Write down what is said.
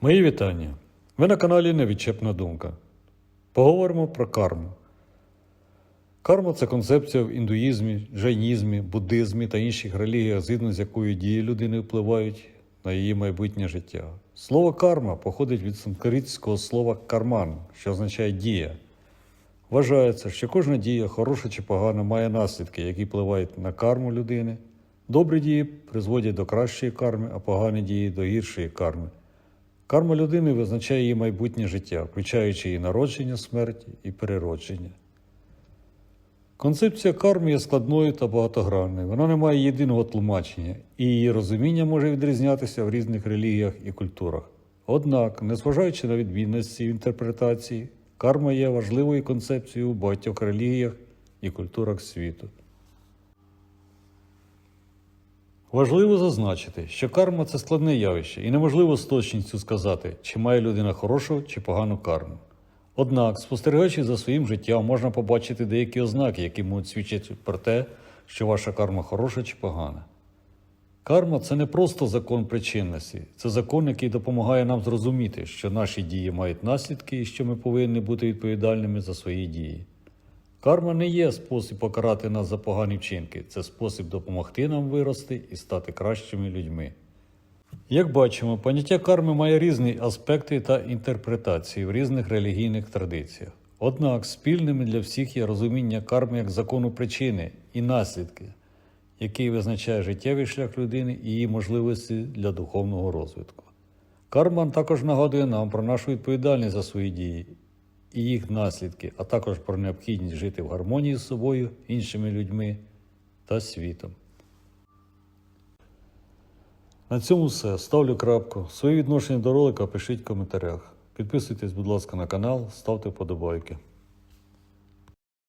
Мої вітання. Ви на каналі Невідчепна думка. Поговоримо про карму. Карма це концепція в індуїзмі, джайнізмі, буддизмі та інших релігіях, згідно з якою дії людини впливають на її майбутнє життя. Слово карма походить від санскритського слова карман, що означає дія. Вважається, що кожна дія, хороша чи погана, має наслідки, які впливають на карму людини. Добрі дії призводять до кращої карми, а погані дії до гіршої карми. Карма людини визначає її майбутнє життя, включаючи її народження, смерть і переродження. Концепція карми є складною та багатогранною. Вона не має єдиного тлумачення, і її розуміння може відрізнятися в різних релігіях і культурах. Однак, незважаючи на відмінності в інтерпретації, карма є важливою концепцією у багатьох релігіях і культурах світу. Важливо зазначити, що карма це складне явище, і неможливо з точністю сказати, чи має людина хорошу чи погану карму. Однак, спостерігаючи за своїм життям, можна побачити деякі ознаки, які можуть свідчити про те, що ваша карма хороша чи погана. Карма це не просто закон причинності, це закон, який допомагає нам зрозуміти, що наші дії мають наслідки і що ми повинні бути відповідальними за свої дії. Карма не є спосіб покарати нас за погані вчинки, це спосіб допомогти нам вирости і стати кращими людьми. Як бачимо, поняття карми має різні аспекти та інтерпретації в різних релігійних традиціях. Однак спільними для всіх є розуміння карми як закону причини і наслідки, який визначає життєвий шлях людини і її можливості для духовного розвитку. Карма також нагадує нам про нашу відповідальність за свої дії і їх наслідки, а також про необхідність жити в гармонії з собою, іншими людьми та світом. На цьому все. Ставлю крапку. Свої відношення до ролика пишіть в коментарях. Підписуйтесь, будь ласка, на канал, ставте вподобайки.